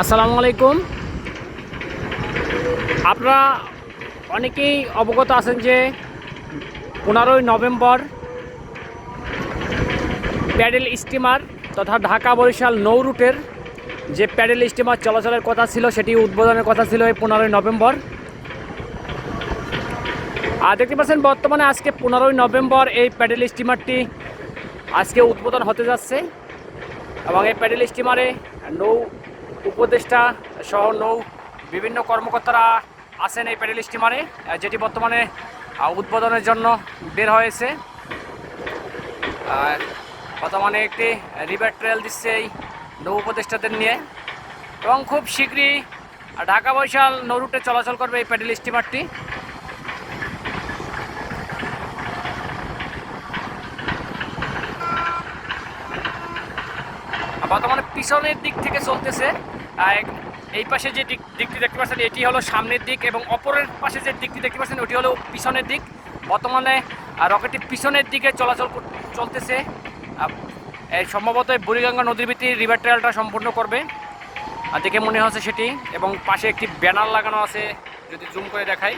আসসালামু আলাইকুম। আপনারা অনেকেই অবগত আছেন যে পনেরোই নভেম্বর প্যাডেল স্টিমার তথা ঢাকা বরিশাল নৌ রুটের যে প্যাডেল স্টিমার চলাচলের কথা ছিল, সেটি উদ্বোধনের কথা ছিল এই পনেরোই নভেম্বর। আর দেখতে পাচ্ছেন, বর্তমানে আজকে পনেরোই নভেম্বর এই প্যাডেল স্টিমারটি আজকে উদ্বোধন হতে যাচ্ছে এবং এই প্যাডেল স্টিমারে নৌ উপদেষ্টা সহ নৌ বিভিন্ন কর্মকর্তারা আছেন এই প্যাডেল স্টিমারে যেটি বর্তমানে উদ্বোধনের জন্য বের হয়েছে। আর বর্তমানে একটি রিভার ট্রেল দিচ্ছে এই নৌ উপদেষ্টাদের নিয়ে। এবং খুব শীঘ্রই ঢাকা বৈশাল নৌ রুটে চলাচল করবে এই প্যাডেল স্টিমারটি। বর্তমানে পিছনের দিক থেকে চলতেছে। এই পাশে যে দিক দিকটি দেখতে পাচ্ছেন, এটি হলো সামনের দিক এবং অপরের পাশে যে দিকটি দেখতে পাচ্ছেন, ওটি হলো পিছনের দিক। বর্তমানে রকেটটি পিছনের দিকে চলাচল চলতেছে। সম্ভবত বুড়িগঙ্গা নদীর ভিত্তি রিভার ট্রায়ালটা সম্পূর্ণ করবে। দেখে মনে হচ্ছে সেটি। এবং পাশে একটি ব্যানার লাগানো আছে, যদি জুম করে দেখাই।